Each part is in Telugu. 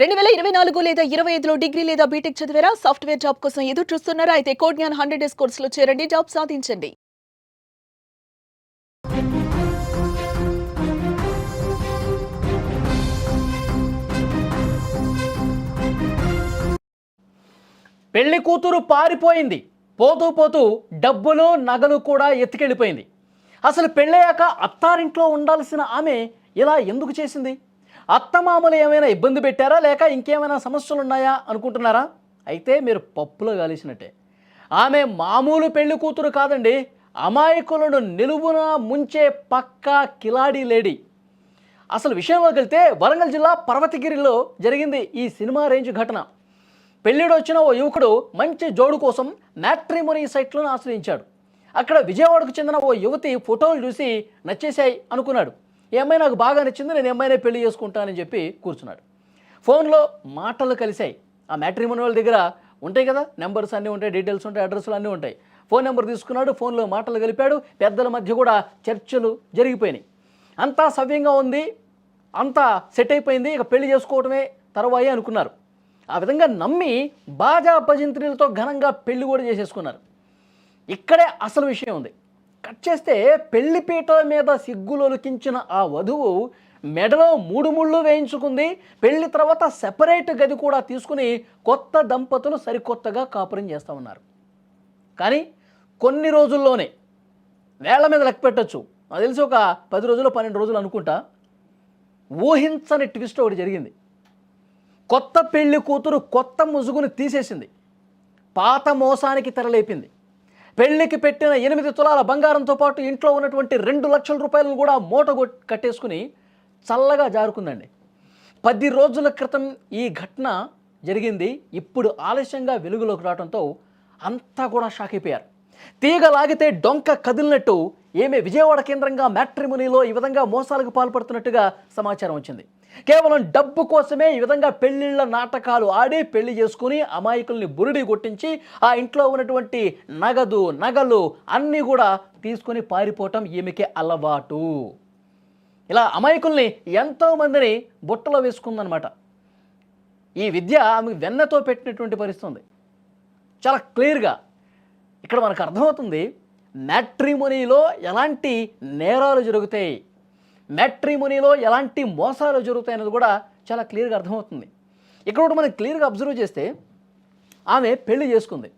రెండు వేల ఇరవై నాలుగు లేదా ఇరవై ఐదులో డిగ్రీ లేదా బీటెక్ చదివారా? సాఫ్ట్వేర్ జాబ్ కోసం ఎదురు చూస్తున్నారా? అయితే కోడ్ జ్ఞాన్ హండ్రెడ్ డేస్ కోర్సులో చేరండి. జాబ్ సాధించండి. పెళ్ళి కూతురు పారిపోయింది. పోతూ పోతూ డబ్బులు నగలు కూడా ఎత్తుకెళ్ళిపోయింది. అసలు పెళ్ళయ్యాక అత్తారింట్లో ఉండాల్సిన ఆమె ఇలా ఎందుకు చేసింది? అత్తమామలు ఏమైనా ఇబ్బంది పెట్టారా? లేక ఇంకేమైనా సమస్యలు ఉన్నాయా అనుకుంటున్నారా? అయితే మీరు పప్పులో కలిసినట్టే ఆమె మామూలు పెళ్ళి కూతురు కాదండి. అమాయకులను నిలువున ముంచే పక్కా కిలాడి లేడీ. అసలు విషయంలోకి వెళ్తే వరంగల్ జిల్లా పర్వతగిరిలో జరిగింది ఈ సినిమా రేంజ్ ఘటన. పెళ్ళిడు వచ్చిన ఓ యువకుడు మంచి జోడు కోసం మ్యాట్రిమోనీ సైట్లను ఆశ్రయించాడు. అక్కడ విజయవాడకు చెందిన ఓ యువతి ఫోటోలు చూసి నచ్చేశాయి అనుకున్నాడు. ఏమైనా నాకు బాగా నచ్చింది నేను ఏమైనా పెళ్ళి చేసుకుంటానని చెప్పి కూర్చున్నాడు. ఫోన్లో మాటలు కలిశాయి. ఆ మ్యాట్రిమోనియల్ వాళ్ళ దగ్గర ఉంటాయి కదా నెంబర్స్ అన్నీ ఉంటాయి డీటెయిల్స్ ఉంటాయి అడ్రస్లు అన్నీ ఉంటాయి. ఫోన్ నెంబర్ తీసుకున్నాడు ఫోన్లో మాటలు కలిపాడు పెద్దల మధ్య కూడా చర్చలు జరిగిపోయినాయి. అంతా సవ్యంగా ఉంది అంతా సెట్ అయిపోయింది ఇక పెళ్ళి చేసుకోవటమే తర్వాయి అనుకున్నారు. ఆ విధంగా నమ్మి బాజా భజంత్రులతో ఘనంగా పెళ్ళి కూడా చేసేసుకున్నారు. ఇక్కడే అసలు విషయం ఉంది. కట్ చేస్తే పెళ్ళిపీట మీద సిగ్గులొలికించిన ఆ వధువు మెడలో మూడు ముళ్ళు వేయించుకుంది పెళ్ళి తర్వాత సెపరేట్ గది కూడా తీసుకుని కొత్త దంపతులు సరికొత్తగా కాపురం చేస్తూ ఉన్నారు. కానీ కొన్ని రోజుల్లోనే వేళ్ళ మీద లెక్క పెట్టచ్చు. నాకు తెలిసి ఒక పది రోజులు పన్నెండు రోజులు అనుకుంటా. ఊహించని ట్విస్ట్ ఒకటి జరిగింది. కొత్త పెళ్ళి కూతురు కొత్త ముసుగుని తీసేసింది. పాత మోసానికి తెరలేపింది. పెళ్ళికి పెట్టిన ఎనిమిది తులాల బంగారంతో పాటు ఇంట్లో ఉన్నటువంటి రెండు లక్షల రూపాయలను కూడా మూట కట్టేసుకుని చల్లగా జారుకుందండి. పది రోజుల క్రితం ఈ ఘటన జరిగింది. ఇప్పుడు ఆలస్యంగా వెలుగులోకి రావడంతో అంతా కూడా షాక్ అయిపోయారు. తీగ లాగితే డొంక కదిలినట్టు ఏమే విజయవాడ కేంద్రంగా మ్యాట్రిమోనీలో ఈ విధంగా మోసాలకు పాల్పడుతున్నట్టుగా సమాచారం వచ్చింది. కేవలం డబ్బు కోసమే ఈ విధంగా పెళ్ళిళ్ళ నాటకాలు ఆడి పెళ్ళి చేసుకుని అమాయకుల్ని బురిడి కొట్టించి ఆ ఇంట్లో ఉన్నటువంటి నగదు నగలు అన్నీ కూడా తీసుకొని పారిపోవటం ఈమెకి అలవాటు. ఇలా అమాయకుల్ని ఎంతోమందిని బుట్టలో వేసుకుందనమాట ఈ విద్య ఆమెకు వెన్నతో పెట్టినటువంటి పరిస్థితి ఉంది చాలా క్లియర్గా ఇక్కడ మనకు అర్థమవుతుంది మ్యాట్రిమోనీలో ఎలాంటి నేరాలు జరుగుతాయి? మ్యాట్రిమోనీలో ఎలాంటి మోసాలు జరుగుతాయన్నది కూడా చాలా క్లియర్గా అర్థమవుతుంది. ఇక్కడ కూడా మనం క్లియర్గా అబ్జర్వ్ చేస్తే ఆమె పెళ్ళి చేసుకుంది.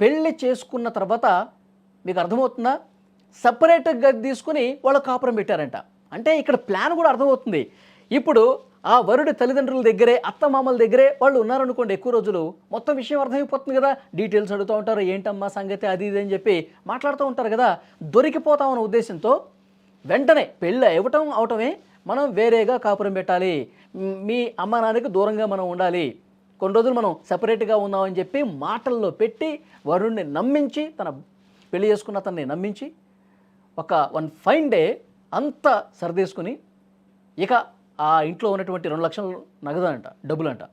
పెళ్ళి చేసుకున్న తర్వాత మీకు అర్థమవుతుందా? సపరేట్ గది తీసుకుని వాళ్ళు కాపురం పెట్టారంట. అంటే ఇక్కడ ప్లాన్ కూడా అర్థమవుతుంది. ఇప్పుడు ఆ వరుడి తల్లిదండ్రుల దగ్గరే అత్తమామల దగ్గరే వాళ్ళు ఉన్నారనుకోండి ఎక్కువ రోజులు మొత్తం విషయం అర్థమైపోతుంది కదా. డీటెయిల్స్ అడుగుతూ ఉంటారు ఏంటమ్మా సంగతి? అది ఇది అని చెప్పి మాట్లాడుతూ ఉంటారు కదా. దొరికిపోతామన్న ఉద్దేశంతో వెంటనే పెళ్ళి ఇవ్వటం అవటమే మనం వేరేగా కాపురం పెట్టాలి. మీ అమ్మ నాన్నకి దూరంగా మనం ఉండాలి. కొన్ని రోజులు మనం సపరేట్గా ఉన్నామని చెప్పి మాటల్లో పెట్టి వరుణ్ణి నమ్మించి తన పెళ్ళి చేసుకున్న అతన్ని నమ్మించి ఒక వన్ ఫైన్ డే అంతా సరిదేసుకుని ఇక ఆ ఇంట్లో ఉన్నటువంటి రెండు లక్షలు నగదు అంట డబ్బులు అంట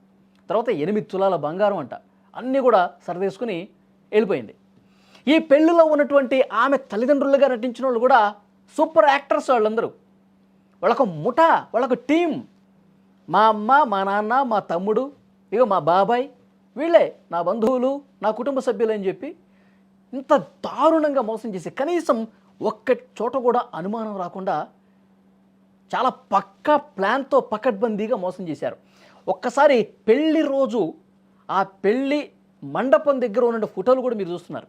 తర్వాత ఎనిమిది తులాల బంగారం అంట. అన్నీ కూడా సరిదేసుకుని వెళ్ళిపోయింది. ఈ పెళ్ళిలో ఉన్నటువంటి ఆమె తల్లిదండ్రులుగా నటించిన వాళ్ళు కూడా సూపర్ యాక్టర్స్ వాళ్ళందరూ. వాళ్ళకు ముఠ వాళ్ళకు టీం. మా అమ్మ మా నాన్న మా తమ్ముడు ఇక మా బాబాయ్ వీళ్ళే నా బంధువులు నా కుటుంబ సభ్యులు అని చెప్పి ఇంత దారుణంగా మోసం చేసి కనీసం ఒక్క చోట కూడా అనుమానం రాకుండా చాలా పక్కా ప్లాన్తో పకడ్బందీగా మోసం చేశారు. ఒక్కసారి పెళ్ళి రోజు ఆ పెళ్ళి మండపం దగ్గర ఉన్న ఫోటోలు కూడా మీరు చూస్తున్నారు.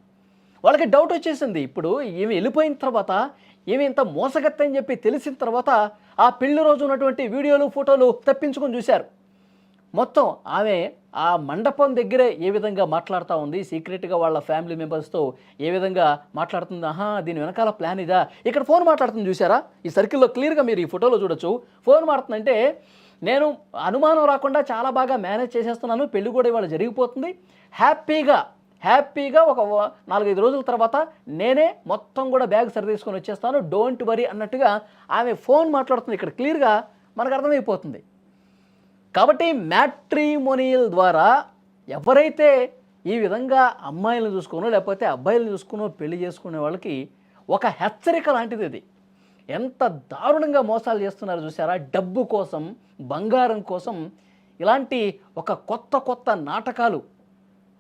వాళ్ళకి డౌట్ వచ్చేసింది. ఇప్పుడు ఈమె వెళ్ళిపోయిన తర్వాత ఏమి ఇంత మోసగత్త అని చెప్పి తెలిసిన తర్వాత ఆ పెళ్ళి రోజు ఉన్నటువంటి వీడియోలు ఫోటోలు తప్పించుకొని చూశారు. మొత్తం ఆమె ఆ మండపం దగ్గరే ఏ విధంగా మాట్లాడుతూ ఉంది సీక్రెట్గా వాళ్ళ ఫ్యామిలీ మెంబర్స్తో ఏ విధంగా మాట్లాడుతుంది ఆహా దీని వెనకాల ప్లాన్ ఇదా? ఇక్కడ ఫోన్ మాట్లాడుతుంది చూసారా ఈ సర్కిల్లో క్లియర్గా మీరు ఈ ఫోటోలో చూడొచ్చు. ఫోన్ మాట్లాడుతుందంటే నేను అనుమానం రాకుండా చాలా బాగా మేనేజ్ చేసేస్తున్నాను పెళ్ళి కూడా ఇవాళ జరిగిపోతుంది. హ్యాపీగా హ్యాపీగా ఒక నాలుగైదు రోజుల తర్వాత నేనే మొత్తం కూడా బ్యాగ్ సరిదీసుకొని వచ్చేస్తాను. డోంట్ వరీ అన్నట్టుగా ఆమె ఫోన్ మాట్లాడుతుంది. ఇక్కడ క్లియర్గా మనకు అర్థమైపోతుంది. కాబట్టి మ్యాట్రిమోనియల్ ద్వారా ఎవరైతే ఈ విధంగా అమ్మాయిలను చూసుకునో లేకపోతే అబ్బాయిలను చూసుకునో పెళ్ళి చేసుకునే వాళ్ళకి ఒక హెచ్చరిక లాంటిది ఇది. ఎంత దారుణంగా మోసాలు చేస్తున్నారు చూసారా? డబ్బు కోసం బంగారం కోసం ఇలాంటి ఒక కొత్త కొత్త నాటకాలు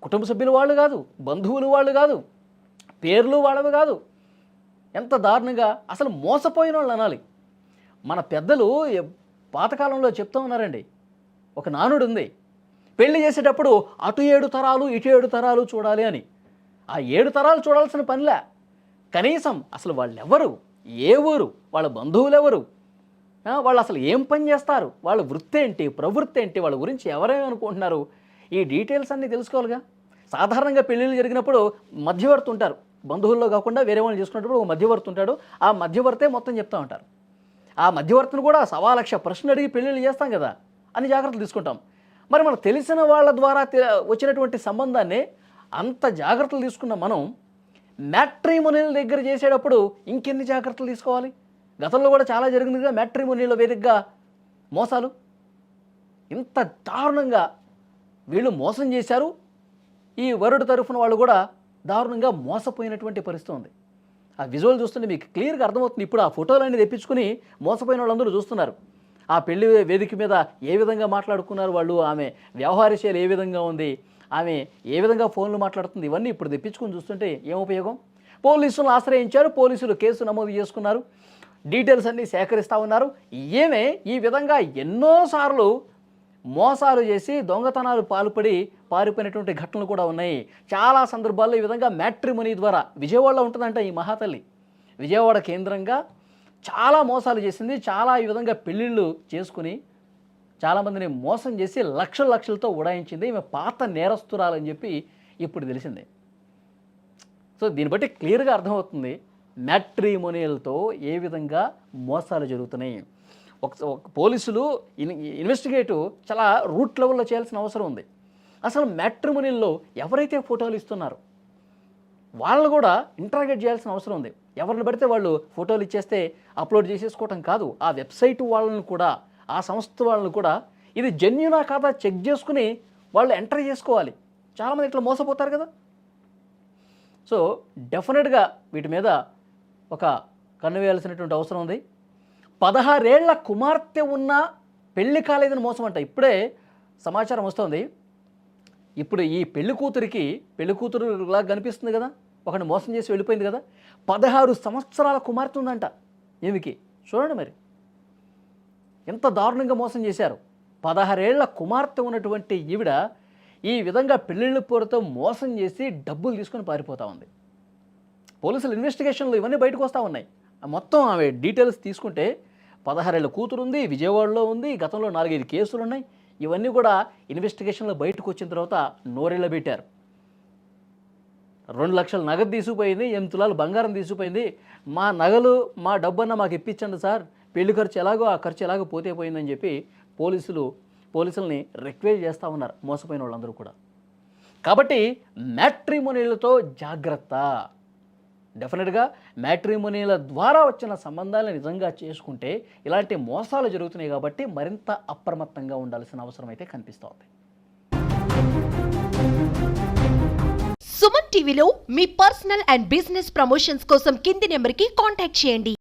కుటుంబ సభ్యులు వాళ్ళు కాదు బంధువులు వాళ్ళు కాదు పేర్లు వాళ్ళవి కాదు. ఎంత దారుణంగా అసలు మోసపోయిన వాళ్ళు అనాలి. మన పెద్దలు పాతకాలంలో చెప్తూ ఉన్నారండి. ఒక నానుడు ఉంది. పెళ్ళి చేసేటప్పుడు అటు ఏడు తరాలు ఇటు ఏడు తరాలు చూడాలి అని. ఆ ఏడు తరాలు చూడాల్సిన పనిలే. కనీసం అసలు వాళ్ళెవరు? ఏ ఊరు? వాళ్ళ బంధువులు ఎవరు వాళ్ళు అసలు ఏం పని చేస్తారు? వాళ్ళ వృత్తి ఏంటి? ప్రవృత్తి ఏంటి? వాళ్ళ గురించి ఎవరేమనుకుంటున్నారు? ఈ డీటెయిల్స్ అన్నీ తెలుసుకోవాలిగా. సాధారణంగా పెళ్ళిళ్ళు జరిగినప్పుడు మధ్యవర్తి ఉంటారు. బంధువుల్లో కాకుండా వేరే వాళ్ళు చేసుకున్నప్పుడు ఒక మధ్యవర్తి ఉంటాడు. ఆ మధ్యవర్తే మొత్తం చెప్తా ఉంటారు. ఆ మధ్యవర్తిని కూడా సవా లక్ష ప్రశ్నలు అడిగి పెళ్ళిళ్ళు చేస్తాం కదా అని జాగ్రత్తలు తీసుకుంటాం. మరి మనకు తెలిసిన వాళ్ళ ద్వారా వచ్చినటువంటి సంబంధాన్ని అంత జాగ్రత్తలు తీసుకున్న మనం మ్యాట్రిమోనియల్ దగ్గర చేసేటప్పుడు ఇంకెన్ని జాగ్రత్తలు తీసుకోవాలి? గతంలో కూడా చాలా జరిగింది కదా మ్యాట్రిమోనియల్ వేదికగా మోసాలు. ఇంత దారుణంగా వీళ్ళు మోసం చేశారు. ఈ వరుడు తరఫున వాళ్ళు కూడా దారుణంగా మోసపోయినటువంటి పరిస్థితి ఉంది. ఆ విజువల్ చూస్తుంటే మీకు క్లియర్గా అర్థమవుతుంది. ఇప్పుడు ఆ ఫోటోలన్నీ తెప్పించుకుని మోసపోయిన వాళ్ళందరూ చూస్తున్నారు. ఆ పెళ్ళి వేదిక మీద ఏ విధంగా మాట్లాడుకున్నారు వాళ్ళు? ఆమె వ్యవహార శైలి ఏ విధంగా ఉంది? ఆమె ఏ విధంగా ఫోన్లు మాట్లాడుతుంది? ఇవన్నీ ఇప్పుడు తెప్పించుకుని చూస్తుంటే ఏం ఉపయోగం? పోలీసులను ఆశ్రయించారు. పోలీసులు కేసు నమోదు చేసుకున్నారు. డీటెయిల్స్ అన్నీ సేకరిస్తూ ఉన్నారు. ఈమె ఈ విధంగా ఎన్నోసార్లు మోసాలు చేసి దొంగతనాలు పాల్పడి పారిపోయినటువంటి ఘటనలు కూడా ఉన్నాయి. చాలా సందర్భాల్లో ఈ విధంగా మ్యాట్రిమనీ ద్వారా విజయవాడలో ఉంటుందంట ఈ మహాతల్లి. విజయవాడ కేంద్రంగా చాలా మోసాలు చేసింది చాలా ఈ విధంగా పెళ్ళిళ్ళు చేసుకుని చాలామందిని మోసం చేసి లక్షల లక్షలతో ఉడాయించింది. ఈమె పాత నేరస్తురాలని చెప్పి ఇప్పుడు తెలిసింది. సో దీన్ని బట్టి క్లియర్గా అర్థమవుతుంది. మ్యాట్రిమోనియల్తో ఏ విధంగా మోసాలు జరుగుతున్నాయి? ఒక ఒక పోలీసులు ఇన్ ఇన్వెస్టిగేటివ్ చాలా రూట్ లెవెల్లో చేయాల్సిన అవసరం ఉంది. అసలు మ్యాట్రిమోనిల్లో ఎవరైతే ఫోటోలు ఇస్తున్నారో వాళ్ళని కూడా ఇంటరాగేట్ చేయాల్సిన అవసరం ఉంది. ఎవరిని పడితే వాళ్ళు ఫోటోలు ఇచ్చేస్తే అప్లోడ్ చేసేసుకోవటం కాదు. ఆ వెబ్సైట్ వాళ్ళని కూడా ఆ సంస్థ వాళ్ళని కూడా ఇది జెన్యునా కాదా చెక్ చేసుకుని వాళ్ళు ఎంటర్ చేసుకోవాలి. చాలామంది ఇట్లా మోసపోతారు కదా. సో డెఫినెట్గా వీటి మీద ఒక కన్ను వేయాల్సినటువంటి అవసరం ఉంది. పదహారేళ్ళ కుమార్తె ఉన్న పెళ్ళి కాలేదని మోసం అంట ఇప్పుడే సమాచారం వస్తుంది. ఇప్పుడు ఈ పెళ్ళి కూతురికి పెళ్ళి కూతురులా కనిపిస్తుంది కదా? ఒకరిని మోసం చేసి వెళ్ళిపోయింది కదా? పదహారు సంవత్సరాల కుమార్తె ఉందంట. ఈమెకి చూడండి మరి. ఎంత దారుణంగా మోసం చేశారు. పదహారేళ్ళ కుమార్తె ఉన్నటువంటి ఈవిడ ఈ విధంగా పెళ్ళిళ్ళ పేరుతో మోసం చేసి డబ్బులు తీసుకొని పారిపోతా ఉంది. పోలీసులు ఇన్వెస్టిగేషన్లు ఇవన్నీ బయటకు వస్తూ ఉన్నాయి. మొత్తం ఆమె డీటెయిల్స్ తీసుకుంటే పదహారేళ్ళ కూతురు ఉంది విజయవాడలో ఉంది గతంలో నాలుగైదు కేసులు ఉన్నాయి ఇవన్నీ కూడా ఇన్వెస్టిగేషన్లో బయటకు వచ్చిన తర్వాత నోరెళ్ళ పెట్టారు. రెండు లక్షల నగదు తీసుకుపోయింది ఎనిమిది తులాలు బంగారం తీసుకుపోయింది. మా నగలు మా డబ్బన్న మాకు ఇప్పించండి సార్. పెళ్ళి ఖర్చు ఎలాగో ఆ ఖర్చు ఎలాగో పోతే పోయిందని చెప్పి పోలీసులు పోలీసుల్ని రిక్వెస్ట్ చేస్తూ ఉన్నారు మోసపోయిన వాళ్ళందరూ కూడా. కాబట్టి మ్యాట్రిమోనీలతో జాగ్రత్త. డెఫినెట్గా మ్యాట్రిమోనియల ద్వారా వచ్చిన సంబంధాలను నిజంగా చేసుకుంటే ఇలాంటి మోసాలు జరుగుతున్నాయి కాబట్టి మరింత అప్రమత్తంగా ఉండాల్సిన అవసరం అయితే కనిపిస్తోంది. సుమన్ టీవీలో మీ పర్సనల్ అండ్ బిజినెస్ ప్రమోషన్స్ కోసం కింది నెంబర్కి కాంటాక్ట్ చేయండి.